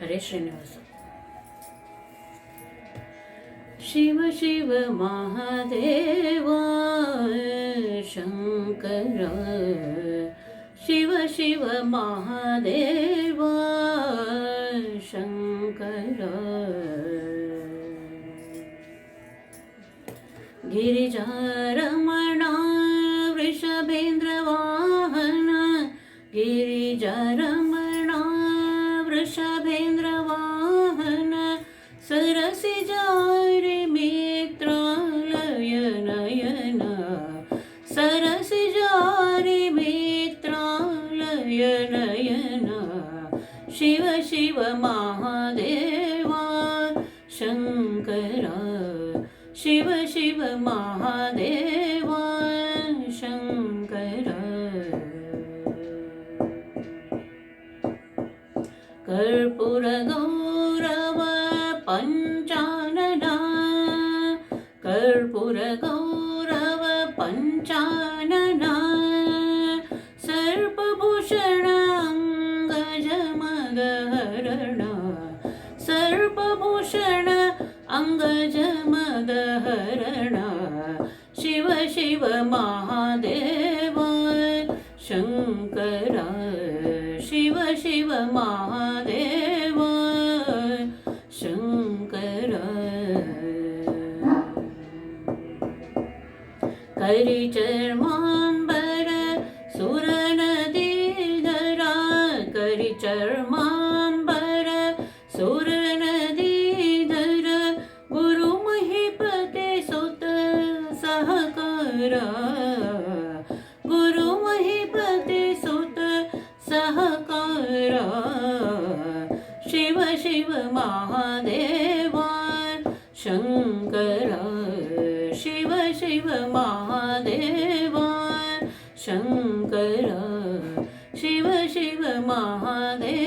हरे श्रीनिवास। शिव शिव महादेवा शंकर। शिव शिव महादेवा शङ्कर गिरिजारमणा वृषभेन्द्रवाहन गिरिजार सरस जारी मित्रालय नयन सरस जारि मित्रालय नयन शिव शिव महादेवा शङ्कर शिव शिव महादेवा शङ्कर। कर्पूरगौ पञ्चानन। कर्पूर गौरव पञ्चानन। सर्पभूषण अङ्गजमदहरण सर्पभूषण अङ्गजमदहरण। शिव शिव महादेव। शङ्कर, शिव शिव महादेव सुरनदीधरा करिचर्माम्बर सुरनदीधर गुरुमहिपते सुत सहकार। गुरुमहिपते सुत सहकार। शिव शिव महादेव शङ्कर शिव शिव महादेवा शङ्कर शिव शिव महादेव